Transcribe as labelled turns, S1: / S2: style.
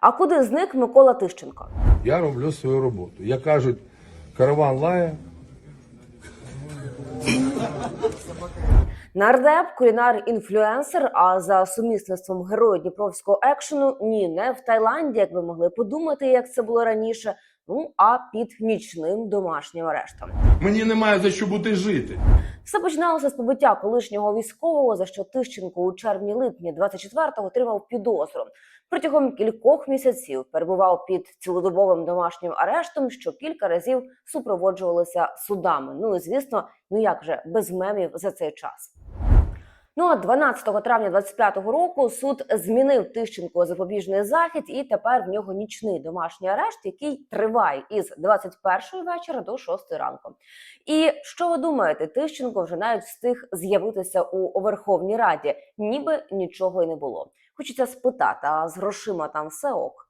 S1: А куди зник Микола Тищенко?
S2: Я роблю свою роботу. Як кажуть, караван лає,
S1: Нардеп, кулінар, інфлюенсер. А за сумісництвом герою дніпровського екшену ні, не в Таїланді, як ви могли подумати, як це було раніше. Ну а під нічним домашнім арештом.
S2: мені немає за що бути жити.
S1: Все починалося з побиття колишнього військового, за що Тищенко у червні-липні 24-го отримав підозру. Протягом кількох місяців перебував під цілодобовим домашнім арештом, що кілька разів супроводжувалося судами. Ну і звісно, ну як же без мемів за цей час. Ну а 12 травня 25-го року суд змінив Тищенко запобіжний захід, і тепер в нього нічний домашній арешт, який триває із 21-ї вечора до 6 ранку. І що ви думаєте, Тищенко вже навіть встиг з'явитися у Верховній Раді, ніби нічого й не було. Хочеться спитати, а з грошима там все ок.